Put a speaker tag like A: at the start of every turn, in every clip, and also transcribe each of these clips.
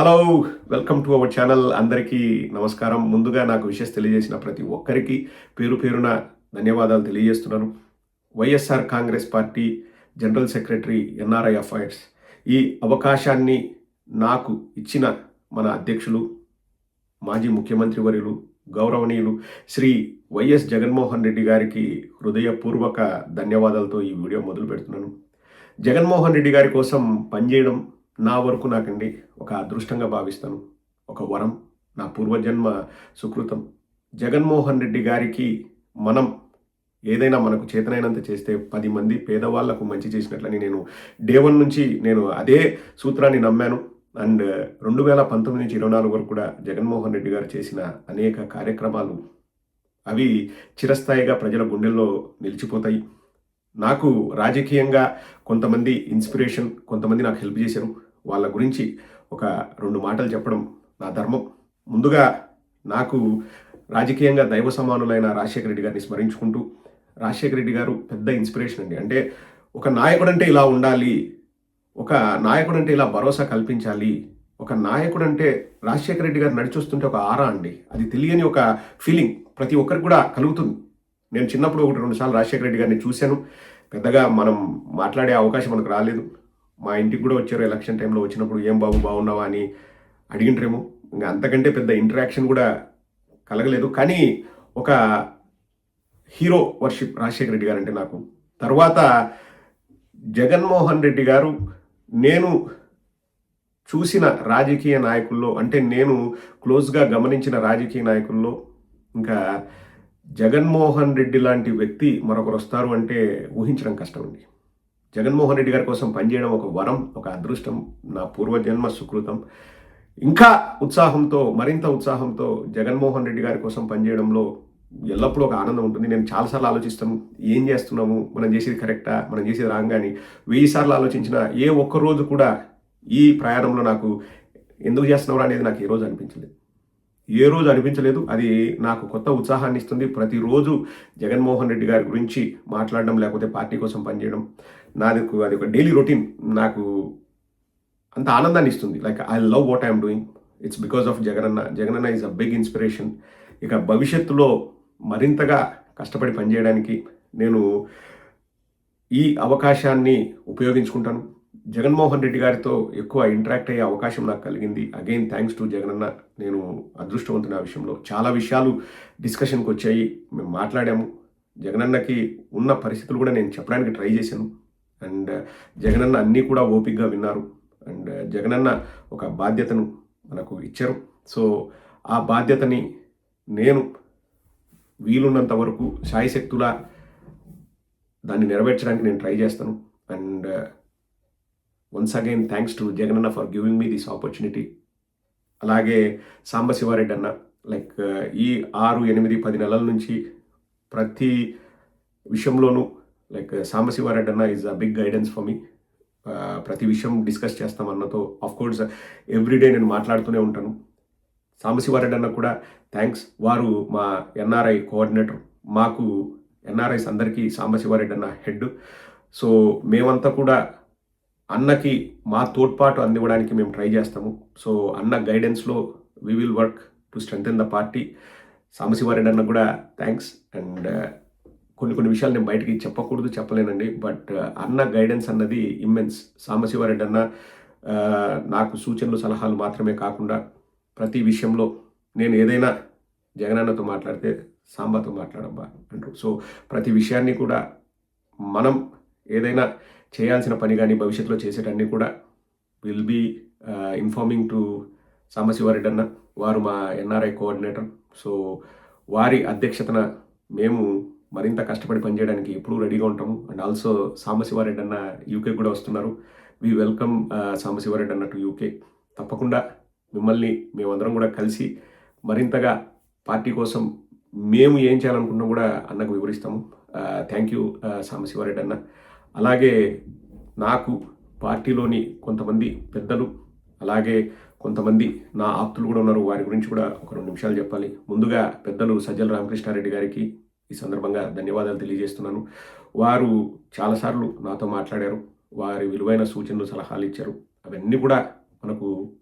A: Hello welcome to our channel అందరికీ నమస్కారం. ముందుగా నాకు విషయం తెలియజేసిన ప్రతి ఒక్కరికి పేరు పేరున ధన్యవాదాలు తెలియజేస్తున్నాను. YSR Congress party general secretary NRI affairs ఈ అవకాశాన్ని నాకు ఇచ్చిన మన అధ్యక్షులు మాజీ ముఖ్యమంత్రి వర్యులు గౌరవనీయులు శ్రీ వైఎస్ జగన్మోహన్ రెడ్డి గారికి హృదయపూర్వక ధన్యవాదాలతో ఈ వీడియో మొదలు పెడుతున్నాను జగన్మోహన్ రెడ్డి గారి కోసం పనిచేయడం నా వరకు నాకండి ఒక అదృష్టంగా భావిస్తాను. ఒక వరం నా పూర్వజన్మ సుకృతం. జగన్మోహన్ రెడ్డి గారికి మనం ఏదైనా మనకు చేతనైనంత చేస్తే పది మంది పేదవాళ్ళకు మంచి చేసినట్లని నేను డే వన్ నుంచి నేను అదే సూత్రాన్ని నమ్మాను. అండ్ రెండు వేల పంతొమ్మిది నుంచి ఇరవై నాలుగు వరకు కూడా జగన్మోహన్ రెడ్డి గారు చేసిన అనేక కార్యక్రమాలు అవి చిరస్థాయిగా ప్రజల గుండెల్లో నిలిచిపోతాయి. నాకు రాజకీయంగా కొంతమంది ఇన్స్పిరేషన్ కొంతమంది నాకు హెల్ప్ చేశారు. వాళ్ళ గురించి ఒక రెండు మాటలు చెప్పడం నా ధర్మం. ముందుగా నాకు రాజకీయంగా దైవ సమానులైన రాజశేఖర రెడ్డి గారిని స్మరించుకుంటూ రాజశేఖర రెడ్డి గారు పెద్ద ఇన్స్పిరేషన్ అండి. అంటే ఒక నాయకుడు అంటే ఇలా ఉండాలి ఒక నాయకుడు అంటే ఇలా భరోసా కల్పించాలి ఒక నాయకుడు అంటే రాజశేఖర రెడ్డి గారు నడిచొస్తుంటే ఒక ఆరా అండి. అది తెలియని ఒక ఫీలింగ్ ప్రతి ఒక్కరికి కూడా కలుగుతుంది. నేను చిన్నప్పుడు ఒకటి రెండు సార్లు రాజశేఖర రెడ్డి గారిని చూశాను. పెద్దగా మనం మాట్లాడే అవకాశం మనకు రాలేదు. మా ఇంటికి కూడా వచ్చారు ఎలక్షన్ టైంలో. వచ్చినప్పుడు ఏం బాబు బాగున్నావా? అని అడిగింటారేమో ఇంకా అంతకంటే పెద్ద ఇంటరాక్షన్ కూడా కలగలేదు. కానీ ఒక హీరో వర్షిప్ రాజశేఖర రెడ్డి గారు అంటే నాకు. తర్వాత జగన్మోహన్ రెడ్డి గారు నేను చూసిన రాజకీయ నాయకుల్లో అంటే నేను క్లోజ్గా గమనించిన రాజకీయ నాయకుల్లో ఇంకా జగన్మోహన్ రెడ్డి లాంటి వ్యక్తి మరొకరు వస్తారు అంటే ఊహించడం కష్టం అండి. జగన్మోహన్ రెడ్డి గారి కోసం పనిచేయడం ఒక వరం ఒక అదృష్టం నా పూర్వజన్మ సుకృతం. ఇంకా ఉత్సాహంతో మరింత ఉత్సాహంతో జగన్మోహన్ రెడ్డి గారి కోసం పనిచేయడంలో ఎల్లప్పుడూ ఒక ఆనందం ఉంటుంది. నేను చాలాసార్లు ఆలోచిస్తాను ఏం చేస్తున్నాము మనం చేసేది కరెక్టా మనం చేసేది రాంగ్ అని వెయ్యి సార్లు ఆలోచించిన ఏ ఒక్క రోజు కూడా ఈ ప్రయాణంలో నాకు ఎందుకు చేస్తున్నావు అనేది నాకు ఈరోజు రోజు అనిపించలేదు. ఏ రోజు అనిపించలేదు. అది నాకు కొత్త ఉత్సాహాన్ని ఇస్తుంది. ప్రతిరోజు జగన్మోహన్ రెడ్డి గారి గురించి మాట్లాడడం లేకపోతే పార్టీ కోసం పనిచేయడం నాది అది ఒక డైలీ రొటీన్ నాకు అంత ఆనందాన్ని ఇస్తుంది. Like I love what I'm doing. It's because of Jagananna. జగనన్న ఈజ్ అ బిగ్ ఇన్స్పిరేషన్. ఇక భవిష్యత్తులో మరింతగా కష్టపడి పనిచేయడానికి నేను ఈ అవకాశాన్ని ఉపయోగించుకుంటాను. జగన్మోహన్ రెడ్డి గారితో ఎక్కువ ఇంటరాక్ట్ అయ్యే అవకాశం నాకు కలిగింది. అగైన్ థ్యాంక్స్ టు జగనన్న. నేను అదృష్టవంతున్న ఆ విషయంలో. చాలా విషయాలు డిస్కషన్కి వచ్చాయి. మేము మాట్లాడాము. జగనన్నకి ఉన్న పరిస్థితులు కూడా నేను చెప్పడానికి ట్రై చేశాను. అండ్ uh, జగనన్న అన్నీ కూడా ఓపిక్గా విన్నారు. అండ్ uh, జగనన్న ఒక బాధ్యతను మనకు ఇచ్చారు. సో ఆ బాధ్యతని నేను వీలున్నంత వరకు శాయశక్తులా దాన్ని నెరవేర్చడానికి నేను ట్రై చేస్తాను. And once again thanks to Jagananna for giving me this opportunity అలాగే సాంబశివారెడ్డి అన్న లైక్ ఈ ఆరు ఎనిమిది పది నెలల నుంచి ప్రతి విషయంలోనూ లైక్ సాంబశివారెడ్డి అన్న is a big guidance for me ప్రతి విషయం డిస్కస్ చేస్తాం అన్నతో. ఆఫ్ కోర్స్ ఎవ్రీడే నేను మాట్లాడుతూనే ఉంటాను. సాంబశివారెడ్డి అన్న కూడా థ్యాంక్స్ వారు మా ఎన్ఆర్ఐ కోఆర్డినేటర్ మాకు ఎన్ఆర్ఐస్ అందరికీ సాంబశివారెడ్డి అన్న హెడ్ సో మేమంతా కూడా అన్నకి మా తోడ్పాటు అందివ్వడానికి మేము ట్రై చేస్తాము. సో అన్న గైడెన్స్లో we will work to strengthen the party Sambasivareddy అన్న కూడా థ్యాంక్స్ అండ్ uh, కొన్ని కొన్ని విషయాలు నేను బయటికి చెప్పకూడదు చెప్పలేనండి. బట్ uh, అన్న గైడెన్స్ అన్నది ఇమ్మెన్స్ సాంబశివారెడ్డి అన్న uh, నాకు సూచనలు సలహాలు మాత్రమే కాకుండా ప్రతి విషయంలో నేను ఏదైనా జగనన్నతో మాట్లాడితే సాంబాతో మాట్లాడబ్బా అంటారు. సో ప్రతి విషయాన్ని కూడా మనం ఏదైనా చేయాల్సిన పని కానీ భవిష్యత్తులో చేసేటన్నీ కూడా will be informing uh, to Sambasivareddy అన్న వారు మా ఎన్ఆర్ఐ కోఆర్డినేటర్ సో వారి అధ్యక్షతన మేము మరింత కష్టపడి పనిచేయడానికి ఎప్పుడూ రెడీగా ఉంటాము. అండ్ ఆల్సో సాంబశివారెడ్డి అన్న యూకే కూడా వస్తున్నారు. వి వెల్కమ్ uh, సాంబశివారెడ్డి అన్న టు యూకే తప్పకుండా మిమ్మల్ని మేమందరం కూడా కలిసి మరింతగా పార్టీ కోసం మేము ఏం చేయాలనుకున్నా కూడా అన్నకు వివరిస్తాము. Uh, థ్యాంక్ యూ సాంబశివారెడ్డి అన్న అలాగే నాకు పార్టీలోని కొంతమంది పెద్దలు అలాగే కొంతమంది నా ఆప్తులు కూడా ఉన్నారు. వారి గురించి కూడా ఒక రెండు నిమిషాలు చెప్పాలి. ముందుగా పెద్దలు సజ్జల రామకృష్ణారెడ్డి గారికి ఈ సందర్భంగా ధన్యవాదాలు తెలియజేస్తున్నాను. వారు చాలాసార్లు నాతో మాట్లాడారు. వారి విలువైన సూచనలు సలహాలు ఇచ్చారు. అవన్నీ కూడా మనకు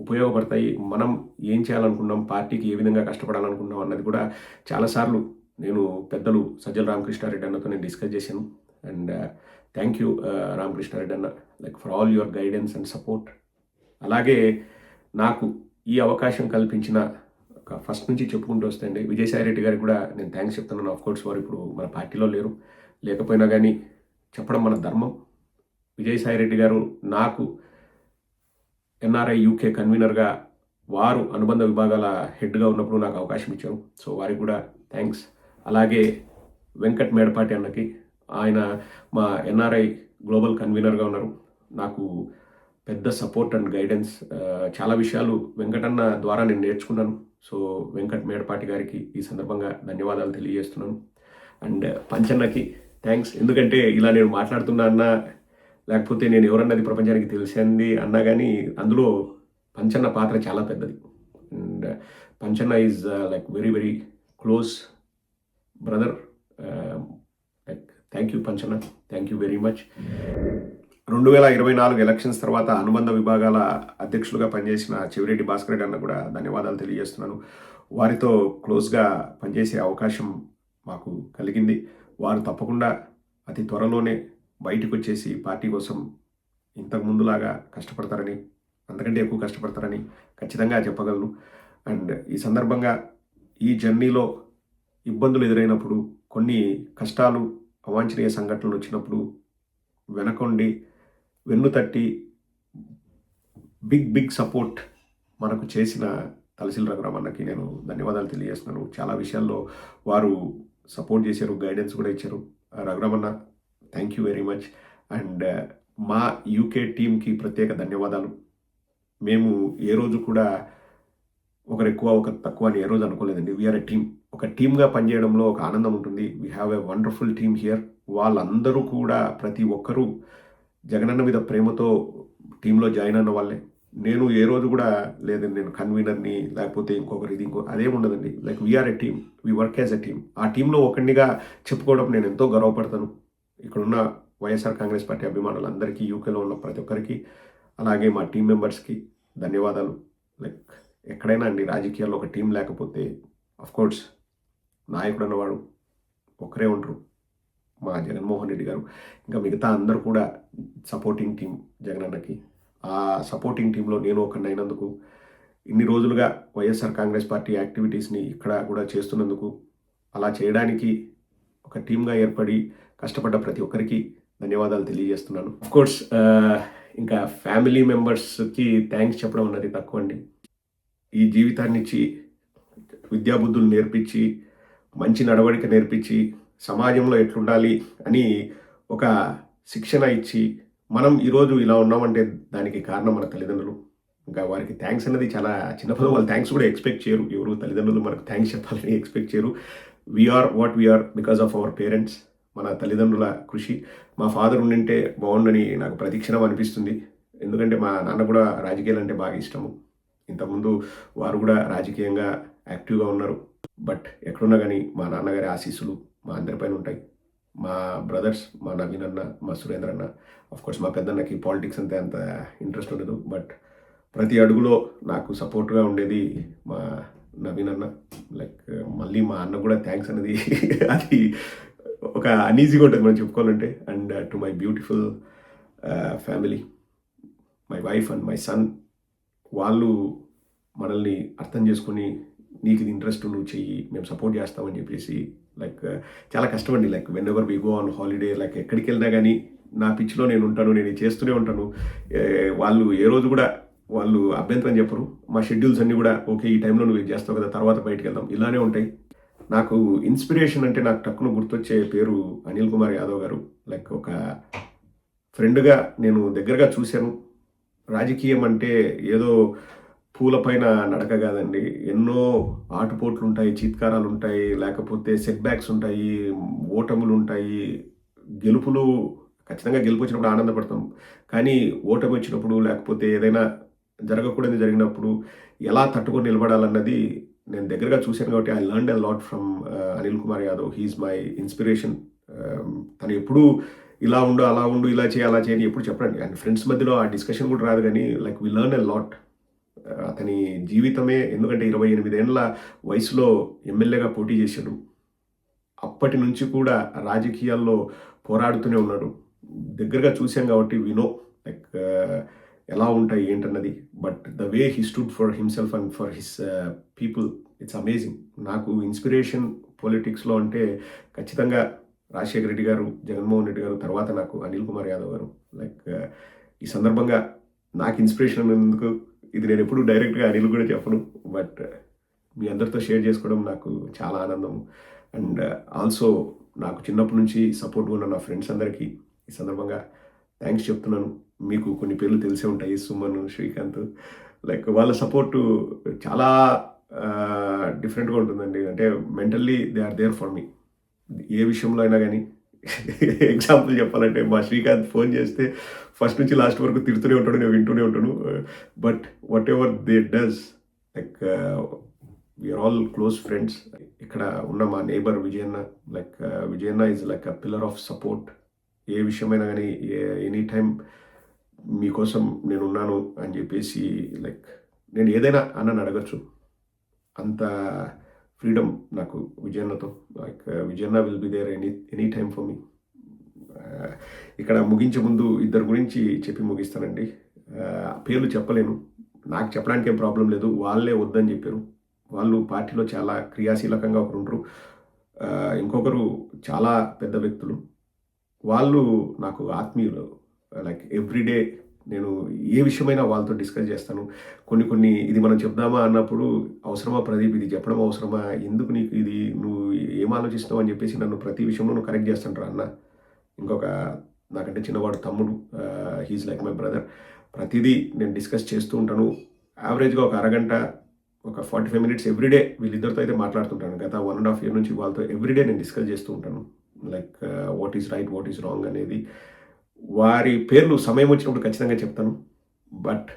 A: ఉపయోగపడతాయి. మనం ఏం చేయాలనుకున్నాం పార్టీకి ఏ విధంగా కష్టపడాలనుకున్నాం అన్నది కూడా చాలాసార్లు నేను పెద్దలు సజ్జల రామకృష్ణారెడ్డి అన్నతో నేను డిస్కస్ చేశాను. అండ్ థ్యాంక్ యూ రామకృష్ణారెడ్డి అన్న like for all your guidance and support అలాగే నాకు ఈ అవకాశం కల్పించిన ఒక ఫస్ట్ నుంచి చెప్పుకుంటూ వస్తాయండి విజయసాయి రెడ్డి గారికి కూడా నేను థ్యాంక్స్ చెప్తున్నాను. ఆఫ్ కోర్స్ వారు ఇప్పుడు మన పార్టీలో లేరు. లేకపోయినా కానీ చెప్పడం మన ధర్మం. విజయసాయి రెడ్డి గారు నాకు ఎన్ఆర్ఐ యూకే కన్వీనర్గా వారు అనుబంధ విభాగాల హెడ్గా ఉన్నప్పుడు నాకు అవకాశం ఇచ్చారు. సో వారికి కూడా థ్యాంక్స్ అలాగే వెంకట్ మేడపాటి అన్నకి ఆయన మా ఎన్ఆర్ఐ గ్లోబల్ కన్వీనర్గా ఉన్నారు. నాకు పెద్ద సపోర్ట్ అండ్ గైడెన్స్ చాలా విషయాలు వెంకటన్న ద్వారా నేను నేర్చుకున్నాను. సో వెంకట్ మేడపాటి గారికి ఈ సందర్భంగా ధన్యవాదాలు తెలియజేస్తున్నాను. అండ్ పంచన్నకి థ్యాంక్స్ ఎందుకంటే ఇలా నేను మాట్లాడుతున్నా అన్నా లేకపోతే నేను ఎవరన్నది ప్రపంచానికి తెలిసింది అన్నా కానీ అందులో పంచన్న పాత్ర చాలా పెద్దది. And Panchanna is like very very close brother thank you Panchana thank you very much రెండు వేల ఇరవై నాలుగు ఎలక్షన్స్ తర్వాత అనుబంధ విభాగాల అధ్యక్షులుగా పనిచేసిన చెవిరెడ్డి భాస్కర్ అన్న కూడా ధన్యవాదాలు తెలియజేస్తున్నాను. వారితో క్లోజ్గా పనిచేసే అవకాశం మాకు కలిగింది. వారు తప్పకుండా అతి త్వరలోనే బయటకు వచ్చేసి పార్టీ కోసం ఇంతకు ముందులాగా కష్టపడతారని అంతకంటే ఎక్కువ కష్టపడతారని ఖచ్చితంగా చెప్పగలను. అండ్ ఈ సందర్భంగా ఈ జర్నీలో ఇబ్బందులు ఎదురైనప్పుడు కొన్ని కష్టాలు అవాంఛనీయ సంఘటనలు వచ్చినప్పుడు వెనకొండి వెన్ను తట్టి బిగ్ బిగ్ సపోర్ట్ మనకు చేసిన తలసిల్ రఘురామన్నకి నేను ధన్యవాదాలు తెలియజేస్తున్నాను. చాలా విషయాల్లో వారు సపోర్ట్ చేశారు గైడెన్స్ కూడా ఇచ్చారు. రఘురామన్న thank you very much and మా యూకే టీంకి ప్రత్యేక ధన్యవాదాలు. మేము ఏ రోజు కూడా ఒకరు ఎక్కువ ఒక తక్కువ అని ఏ రోజు అనుకోలేదండి వీఆర్ ఎ టీమ్ ఒక టీమ్గా పనిచేయడంలో ఒక ఆనందం ఉంటుంది. We have a wonderful team here వాళ్ళందరూ కూడా ప్రతి ఒక్కరూ జగనన్న మీద ప్రేమతో టీంలో జాయిన్ అన్న వాళ్ళే. నేను ఏ రోజు కూడా లేదండి నేను కన్వీనర్ని లేకపోతే ఇంకొకరి ఇది ఇంకో అదేం ఉండదండి. Like we are a team we work as a team ఆ టీంలో ఒకరినిగా చెప్పుకోవడం నేను ఎంతో గర్వపడతాను. ఇక్కడున్న వైఎస్ఆర్ కాంగ్రెస్ పార్టీ అభిమానులందరికీ యూకేలో ఉన్న ప్రతి ఒక్కరికి అలాగే మా టీం మెంబర్స్కి ధన్యవాదాలు. లైక్ ఎక్కడైనా అండి రాజకీయాల్లో ఒక టీం లేకపోతే కోర్స్ నాయకుడు అన్నవాడు ఒక్కరే ఉంటారు. మా జగన్మోహన్ రెడ్డి గారు. ఇంకా మిగతా అందరూ కూడా సపోర్టింగ్ టీం జగన్ అన్నకి. ఆ సపోర్టింగ్ టీంలో నేను ఒకరిని అయినందుకు ఇన్ని రోజులుగా వైఎస్ఆర్ కాంగ్రెస్ పార్టీ యాక్టివిటీస్ని ఇక్కడ కూడా చేస్తున్నందుకు అలా చేయడానికి ఒక టీమ్గా ఏర్పడి కష్టపడ్డ ప్రతి ఒక్కరికి ధన్యవాదాలు తెలియజేస్తున్నాను. కోర్స్ ఇంకా ఫ్యామిలీ మెంబర్స్కి థ్యాంక్స్ చెప్పడం అన్నది తక్కువ అండి ఈ జీవితాన్నిచ్చి విద్యాబుద్ధులు నేర్పించి మంచి నడవడిక నేర్పించి సమాజంలో ఎట్లుండాలి అని ఒక శిక్షణ ఇచ్చి మనం ఈరోజు ఇలా ఉన్నామంటే దానికి కారణం మన తల్లిదండ్రులు. ఇంకా వారికి థ్యాంక్స్ అనేది చాలా చిన్నప్పుడు వాళ్ళు థ్యాంక్స్ కూడా ఎక్స్పెక్ట్ చేయరు. ఎవరు తల్లిదండ్రులు మనకు థ్యాంక్స్ చెప్పాలని ఎక్స్పెక్ట్ చేయరు. We are what we are because of our parents మన తల్లిదండ్రుల కృషి. మా ఫాదర్ ఉండింటే బాగుండని నాకు ప్రతిక్షణం అనిపిస్తుంది. ఎందుకంటే మా నాన్న కూడా రాజకీయాలు అంటే బాగా ఇష్టము. ఇంతకుముందు వారు కూడా రాజకీయంగా యాక్టివ్గా ఉన్నారు. బట్ ఎక్కడున్నా కానీ మా నాన్నగారి ఆశీస్సులు మా అందరిపైన ఉంటాయి. మా బ్రదర్స్ మా నవీన్ అన్న మా సురేంద్ర అన్న కోర్స్ మా పెద్దన్నకి పాలిటిక్స్ అంతే అంత ఇంట్రెస్ట్ ఉండదు. బట్ ప్రతి అడుగులో నాకు సపోర్ట్గా ఉండేది మా నవీన్ అన్న. లైక్ మళ్ళీ మా అన్న కూడా థ్యాంక్స్ అనేది అది ఒక అనీజీగా ఉంటుంది మనం చెప్పుకోవాలంటే. And to my beautiful family my wife and my son వాళ్ళు మనల్ని అర్థం చేసుకొని నీకు ఇది ఇంట్రెస్ట్ నువ్వు చెయ్యి మేము సపోర్ట్ చేస్తామని చెప్పేసి లైక్ uh, చాలా కష్టమండి. Like whenever we go on holiday like ఎక్కడికి వెళ్ళినా కానీ నా పిచ్చిలో నేను ఉంటాను నేను చేస్తూనే ఉంటాను. వాళ్ళు ఏ రోజు కూడా వాళ్ళు అభ్యంతరం చెప్పరు. మా షెడ్యూల్స్ అన్నీ కూడా ఓకే ఈ టైంలో నువ్వు ఇది చేస్తావు కదా తర్వాత బయటకు వెళ్దాం. ఇలానే ఉంటాయి. నాకు ఇన్స్పిరేషన్ అంటే నాకు టక్కున గుర్తొచ్చే పేరు అనిల్ కుమార్ యాదవ్ గారు. లైక్ ఒక ఫ్రెండ్గా నేను దగ్గరగా చూశాను. రాజకీయం అంటే ఏదో పూలపైన నడక కాదండి. ఎన్నో ఆటుపోట్లు ఉంటాయి చీత్కారాలు ఉంటాయి లేకపోతే సెట్ బ్యాక్స్ ఉంటాయి ఓటములు ఉంటాయి గెలుపులు ఖచ్చితంగా గెలుపు వచ్చినప్పుడు ఆనందపడతాం. కానీ ఓటమి వచ్చినప్పుడు లేకపోతే ఏదైనా జరగకూడదు జరిగినప్పుడు ఎలా తట్టుకొని నిలబడాలన్నది నేను దగ్గరగా చూశాను కాబట్టి I learn a lot from Anil Kumar Yadav he's my inspiration తను ఎప్పుడు ఇలా ఉండు అలా ఉండు ఇలా చేయి అలా చేయని ఎప్పుడు చెప్పండి అండ్ ఫ్రెండ్స్ మధ్యలో ఆ డిస్కషన్ కూడా రాదు కానీ like we learn a lot అతని జీవితమే ఎందుకంటే ఇరవై ఎనిమిదేండ్ల వయసులో ఎమ్మెల్యేగా పోటీ చేశాడు. అప్పటి నుంచి కూడా రాజకీయాల్లో పోరాడుతూనే ఉన్నాడు. దగ్గరగా చూసాం కాబట్టి వినో లైక్ uh, ఎలా ఉంటాయి ఏంటన్నది. But the way he stood for himself and for his people it's amazing నాకు ఇన్స్పిరేషన్ పొలిటిక్స్లో అంటే ఖచ్చితంగా రాజశేఖర రెడ్డి గారు జగన్మోహన్ రెడ్డి గారు తర్వాత నాకు అనిల్ కుమార్ యాదవ్ గారు. లైక్ uh, ఈ సందర్భంగా నాకు ఇన్స్పిరేషన్ ఎందుకు ఇది నేను ఎప్పుడు డైరెక్ట్గా అనిల్ కూడా చెప్పను బట్ uh, మీ అందరితో షేర్ చేసుకోవడం నాకు చాలా ఆనందం. అండ్ uh, ఆల్సో నాకు చిన్నప్పటి నుంచి సపోర్ట్గా ఉన్న నా ఫ్రెండ్స్ అందరికీ ఈ సందర్భంగా థ్యాంక్స్ చెప్తున్నాను. మీకు కొన్ని పేర్లు తెలిసే ఉంటాయి సుమన్ శ్రీకాంత్. లైక్ వాళ్ళ సపోర్టు చాలా uh, డిఫరెంట్గా ఉంటుందండి. అంటే mentally they are there for me ఏ విషయంలో అయినా కానీ ఎగ్జాంపుల్ చెప్పాలంటే మా శ్రీకాంత్ ఫోన్ చేస్తే ఫస్ట్ నుంచి లాస్ట్ వరకు తిడుతూనే ఉంటాడు నేను వింటూనే ఉంటాను. But whatever they does like we are all close friends ఇక్కడ ఉన్న మా నేబర్ విజయన్న like విజయన్న is like a pillar of support ఏ విషయమైనా కానీ ఎనీ టైం మీకోసం నేను ఉన్నాను అని చెప్పేసి లైక్ నేను ఏదైనా అన్నని అడగచ్చు. అంత ఫ్రీడమ్ నాకు విజయన్నతో like uh, విజయన్న will be there any any time for me ఇక్కడ ముగించే ముందు ఇద్దరు గురించి చెప్పి ముగిస్తానండి. Uh, పేర్లు చెప్పలేను. నాకు చెప్పడానికి ఏం ప్రాబ్లం లేదు. వాళ్ళే వద్దని చెప్పారు. వాళ్ళు పార్టీలో చాలా క్రియాశీలకంగా ఒకరు ఉంటారు. Uh, ఇంకొకరు చాలా పెద్ద వ్యక్తులు. వాళ్ళు నాకు ఆత్మీయులు. లైక్ ఎవ్రీడే నేను ఏ విషయమైనా వాళ్ళతో డిస్కస్ చేస్తాను. కొన్ని కొన్ని ఇది మనం చెప్దామా అన్నప్పుడు అవసరమా ప్రదీప్? ఇది చెప్పడం అవసరమా? ఎందుకు నీకు ఇది? నువ్వు ఏం ఆలోచిస్తున్నావు అని చెప్పేసి నన్ను ప్రతి విషయంలో నువ్వు కరెక్ట్ చేస్తుంటారు అన్న? ఇంకొక నాకంటే చిన్నవాడు తమ్ముడు హీజ్ లైక్ మై బ్రదర్ ప్రతిదీ నేను డిస్కస్ చేస్తూ ఉంటాను. యావరేజ్గా ఒక అరగంట ఒక ఫార్టీ ఫైవ్ మినిట్స్ ఎవ్రీడే వీళ్ళిద్దరితో అయితే మాట్లాడుతుంటాను. గత వన్ అండ్ హాఫ్ ఇయర్ నుంచి వాళ్ళతో ఎవ్రీడే నేను డిస్కస్ చేస్తూ ఉంటాను. Like what is right what is wrong అనేది వారి పేర్లు సమయం వచ్చినప్పుడు ఖచ్చితంగా చెప్తాను. బట్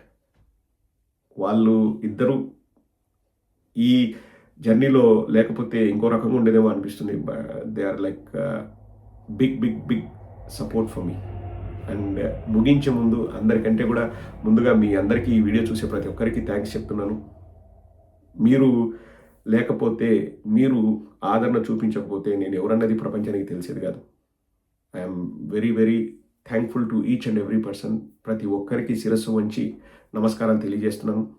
A: వాళ్ళు ఇద్దరు ఈ జర్నీలో లేకపోతే ఇంకో రకంగా ఉండేదేమో అనిపిస్తుంది. They are like big big big support for me. And ముగించే ముందు అందరికంటే కూడా ముందుగా మీ అందరికీ ఈ వీడియో చూసే ప్రతి ఒక్కరికి థ్యాంక్స్ చెప్తున్నాను. మీరు లేకపోతే మీరు ఆదరణ చూపించకపోతే నేను ఎవరన్నది ప్రపంచానికి తెలిసేది కాదు. I'm very very thankful to each and every person ప్రతి ఒక్కరికి శిరస్సు వంచి నమస్కారం తెలియజేస్తున్నాను.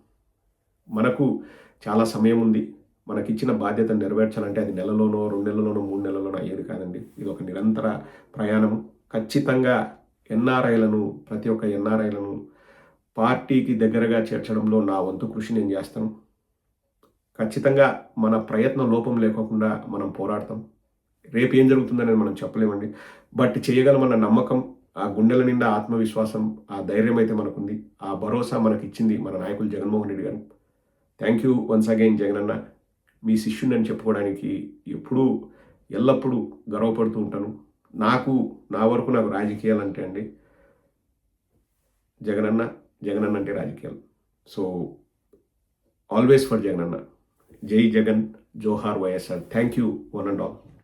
A: మనకు చాలా సమయం ఉంది. మనకిచ్చిన బాధ్యతను నెరవేర్చాలంటే అది నెలలోనో రెండు నెలలోనో మూడు నెలలోనో అయ్యేది కాదండి. ఇది ఒక నిరంతర ప్రయాణం. ఖచ్చితంగా ఎన్ఆర్ఐలను ప్రతి ఒక్క ఎన్ఆర్ఐలను పార్టీకి దగ్గరగా చేర్చడంలో నా వంతు కృషి నేను చేస్తాను. ఖచ్చితంగా మన ప్రయత్న లోపం లేకోకుండా మనం పోరాడతాం. రేపు ఏం జరుగుతుందనేది మనం చెప్పలేమండి. బట్ చేయగలమన్న నమ్మకం ఆ గుండెల నిండా ఆత్మవిశ్వాసం ఆ ధైర్యం అయితే మనకుంది. ఆ భరోసా మనకి ఇచ్చింది మన నాయకులు Jaganmohan Reddy garu. Thank you once again Jagananna. మీ శిష్యుని చెప్పుకోవడానికి ఎప్పుడూ ఎల్లప్పుడూ గర్వపడుతూ ఉంటాను. నాకు నా వరకు నాకు రాజకీయాలు అంటే అండి జగనన్న జగనన్న అంటే రాజకీయాలు. సో ఆల్వేస్ ఫర్ జగనన్న. జై జగన్ జోహార్ YSR. Thank you one and all